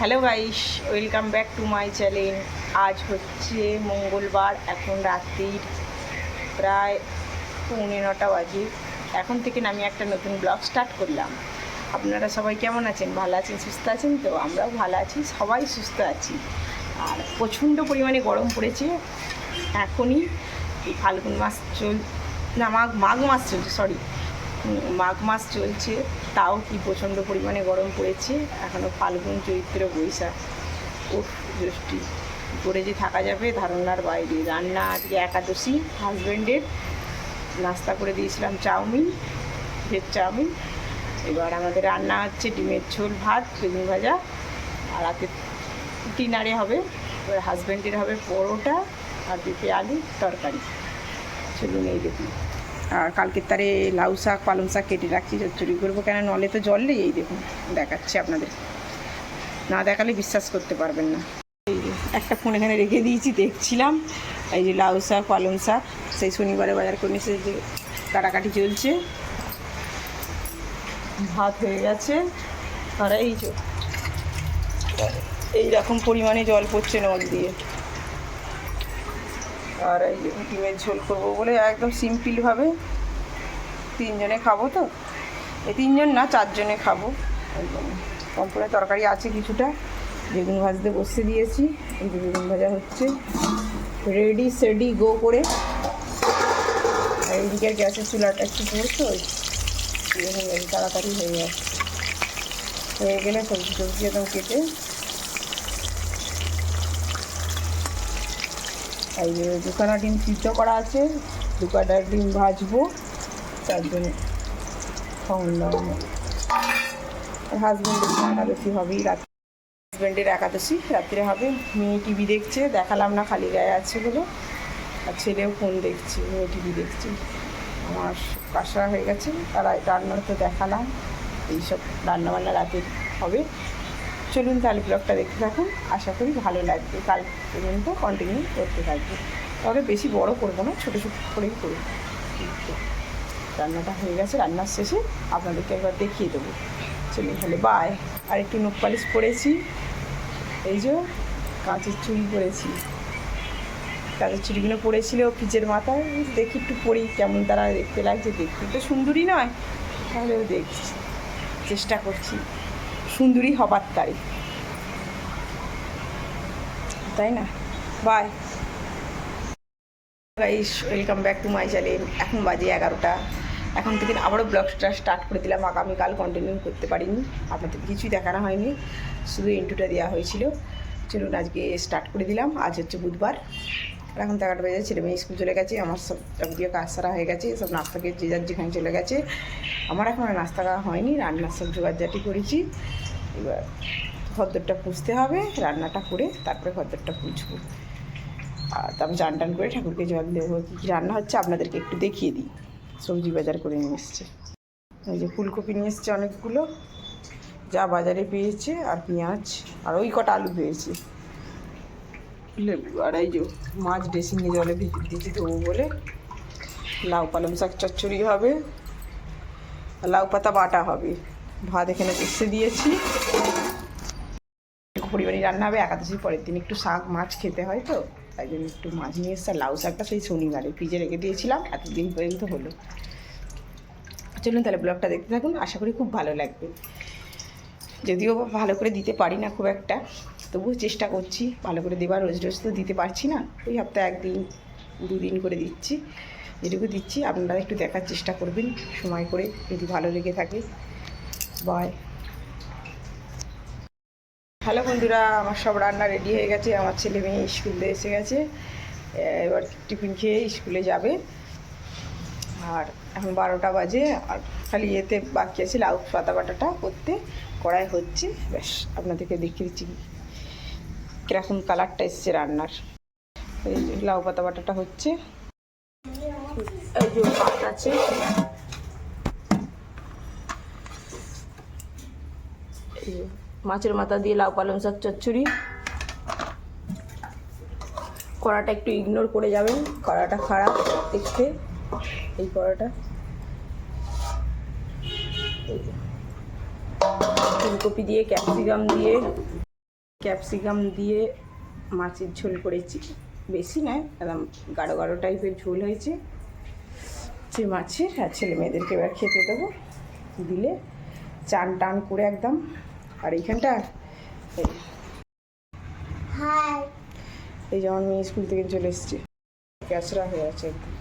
Hello guys, welcome back to my channel. আজ হচ্ছে মঙ্গলবার, এখন রাত্রির প্রায় পৌনে নটা বাজে। এখন থেকে আমি একটা নতুন ব্লগ স্টার্ট করলাম। আপনারা সবাই কেমন আছেন? ভালো আছেন? সুস্থ আছেন? তো আমরাও ভালো আছি, সবাই সুস্থ আছি। আর প্রচণ্ড পরিমাণে গরম পড়েছে। এখনই ফাল্গুন মাস চল না, মাঘ মাঘ মাস চলছে সরি মাঘ মাস চলছে, তাও কি প্রচণ্ড পরিমাণে গরম পড়েছে এখনও ফাল্গুন চৈত্র বৈশাখ। ও জ্যৈষ্ঠী। করে যে থাকা যাবে, ধারণার বাইরে। রান্না আজকে একাদশী হাজব্যান্ডের নাস্তা করে দিয়েছিলাম চাউমিন, ভেজ চাউমিন। এবার আমাদের রান্না হচ্ছে ডিমের ঝোল, ভাত, বেগুন ভাজা, আর রাতে ডিনারে হবে, এবার হাজব্যান্ডের হবে পরোটা, আর পেঁপে আলু, তরকারি। চলুন এই দেখুন। আর কালকের তারে লাউ শাক, পালং শাক কেটে রাখছি চচ্চড়ি করব কেন? নলে তো জল নেই, এই দেখুন, দেখাচ্ছি আপনাদের। না দেখালে বিশ্বাস করতে পারবেন না। একটা ফোন এখানে রেখে দিয়েছি, দেখছিলাম। এই যে লাউ শাক, পালং শাক, সেই শনিবারে বাজার করে এসে যে কাটাকাটি চলছে। ভাত হয়ে গেছে। আর এই যে, এই রকম পরিমাণে জল পড়ছে নল দিয়ে। আর এই ডিমের ঝোল করব বলে একদম সিম্পলভাবে তিনজনে খাব তো। এই তিনজন না, চারজনে খাব। ওই জন্য কম তরকারি আছে কিছুটা। বেগুন ভাজতে বসে দিয়েছি। যে বেগুন ভাজা হচ্ছে। রেডি সেডি গো করে। আর এইদিকে গ্যাসের চুলাটা একটু পড়তো তাড়াতাড়ি হয়ে যাচ্ছে। হয়ে গেলে সবজি টবজি একদম কেটে এই যে দুখানা ডিম সিদ্ধ করা আছে, দুখানা ডিম ভাজবো, তার জন্য দাওয়ান হাজব্যান্ডের একাদশী হবেই, রাত হাজব্যান্ডের একাদশী, রাত্রে হবে। মেয়ে টিভি দেখছে, দেখালাম না, খালি গায়ে আছে বলে। আর ছেলেও ফোন দেখছে, মেয়ে টিভি দেখছে। আমার কাশা হয়ে গেছে আর রান্না তো দেখালাম। এইসব রান্নাবান্না রাতে হবে। চলুন তাহলে ব্লগটা দেখতে থাকুন। আশা করি ভালো লাগবে। কাল পর্যন্ত কন্টিনিউ করতে থাকবে। তবে বেশি বড় করব না, ছোটো ছোটো করেই করব। রান্নাটা হয়ে গেছে রান্নার শেষে আপনাদেরকে একবার দেখিয়ে দেবো। চলুন তাহলে বাই আর একটু নোক পালিশ পরেছি এই যে কাঁচের চুড়ি পরেছি। কাঁচের চুড়িগুলো পরেছিল পিচের মাথায়। দেখি একটু পরি কেমন তারা দেখতে লাগছে। দেখতে তো সুন্দরী নয়। তাহলেও দেখছি। চেষ্টা করছি। সুন্দরী হবার তারে তাই না? Bye guys welcome back to my channel এখন বাজে এগারোটা। এখন থেকে আবারও ব্লগটা স্টার্ট করে দিলাম। আগামীকাল কন্টিনিউ করতে পারিনি। আপনাদের কিছুই দেখানো হয়নি। শুধু ইন্টুটা দেওয়া হয়েছিল। চলুন আজকে স্টার্ট করে দিলাম। আজ হচ্ছে বুধবার। এখন তো এগারোটা বেজে ছেলে মেয়ে স্কুল চলে গেছে। আমার সব যাবতীয় কাজ সারা হয়ে গেছে। সব নাস্তা খেয়ে যে যার যেখানে চলে গেছে। আমার এখন নাস্তা খাওয়া হয়নি। রান্নার সব জোগাড়জাটি করেছি। এবার খদ্দরটা পুষতে হবে, রান্নাটা করে তারপরে খদ্দরটা পুছবো আর তারপর চান টান করে ঠাকুরকে জল দেবো। কী কী রান্না হচ্ছে আপনাদেরকে একটু দেখিয়ে দিই। সবজি বাজার করে নিয়ে এসছে। এই যে ফুলকপি নিয়ে এসছে অনেকগুলো। যা বাজারে পেয়েছে, আর পেঁয়াজ, আর ওই কটা আলু পেয়েছে। লেবু, আর এই যে মাছ ড্রেসিংয়ে জলে ভিজে দিয়েছি দেবো বলে। লাউ পালং শাক চচ্চড়ি হবে লাউ পাতা বাটা হবে। ভাত এখানে বসে দিয়েছি। পরিবারই রান্না হবে একাদশীর পরের দিন একটু শাক, মাছ খেতে হয় তো, তাই জন্য একটু মাছ নিয়ে এসছে লাউ শাকটা সেই শনিবারে ফ্রিজে রেখে দিয়েছিলাম, এতদিন পর্যন্ত হলো। চলুন তাহলে ব্লগটা দেখতে থাকুন, আশা করি খুব ভালো লাগবে। যদিও ভালো করে দিতে পারি না খুব একটা, তবুও চেষ্টা করছি, ভালো করে দেবার রোজ রোজ তো দিতে পারছি না, ওই সপ্তাহে একদিন, দুদিন করে দিচ্ছি, যেটুকু দিচ্ছি, আপনারা একটু দেখার চেষ্টা করবেন, সময় করে যদি ভালো লেগে থাকে। বাই হ্যালো বন্ধুরা, আমার সব রান্না রেডি হয়ে গেছে। আমার ছেলে মেয়ে স্কুল দিয়ে এসে গেছে। এবার টিফিন খেয়ে স্কুলে যাবে। আর এখন বারোটা বাজে, আর খালি এতে বাকি আছে, লাউ পাতা বাটাটা করতে। কড়াই হচ্ছে। ব্যাস, আপনাদেরকে দেখিয়ে দিচ্ছি কীরকম কালারটা এসছে রান্নার। এই লাউ পাতা বাটাটা হচ্ছে। আছে। মাছের মাথা দিয়ে লাউ পালং শাক চচ্চড়ি। কড়াটা একটু ইগনোর করে যাবেন, কড়াটা খারাপ দেখতে, এই কড়াটা। ফুলকপি দিয়ে, ক্যাপসিকাম দিয়ে ক্যাপসিকাম দিয়ে মাছের ঝোল করেছি। বেশি নয়, একদম গাঢ় গাঢ় টাইপের ঝোল হয়েছে। সে মাছের আর ছেলে মেয়েদেরকে এবার খেতে দেবো। দিলে চান টান করে একদম আর এইখানটা? এই। এই যেমন মেয়ে স্কুল থেকে চলে এসছে। ক্যাচরা হয়ে আছে একদম।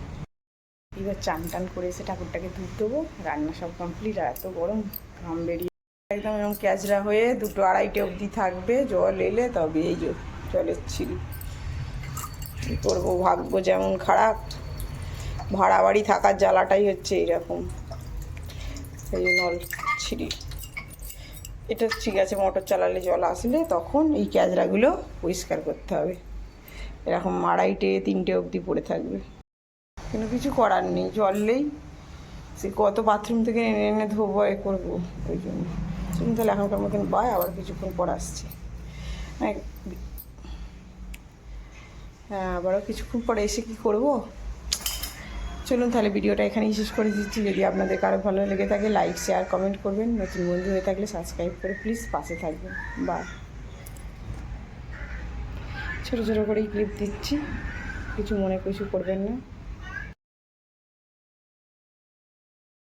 এবার চান টান করে এসে ঠাকুরটাকে দুধ দেবো। রান্না সব কমপ্লিট আর এত গরম। ঘাম বেরিয়ে একদম এরকম ক্যাচরা হয়ে দুটো আড়াইটে অবধি থাকবে। জল এলে তবে এই যে জলের ছিল। কী করব? ভাগ্য যেমন খারাপ ভাড়া বাড়ি থাকার জ্বালাটাই হচ্ছে এইরকম। এই যে নল ছিঁড়ি। এটা ঠিক আছে, মোটর চালালে জল আসলে তখন এই ক্যাজরাগুলো পরিষ্কার করতে হবে। এরকম আড়াইটে, তিনটে অবধি পড়ে থাকবে। কিন্তু কিছু করার নেই জললেই সে কত বাথরুম থেকে এনে এনে ধোবো, এ করব, ওই জন্য। তুমি তাহলে এখনকার মতন বাই আবার কিছুক্ষণ পর আসছি। হ্যাঁ আবারও কিছুক্ষণ পরে এসে কি করব? চলুন তাহলে ভিডিওটা এখানেই শেষ করে দিচ্ছি। যদি আপনাদের কারও ভালো লেগে থাকে লাইক শেয়ার কমেন্ট করবেন। নতুন বন্ধু হয়ে থাকলে সাবস্ক্রাইব করে প্লিজ পাশে থাকবেন। বা ছোটো ছোটো করেই ক্লিপ দিচ্ছি। কিছু মনে কিছু করবেন না।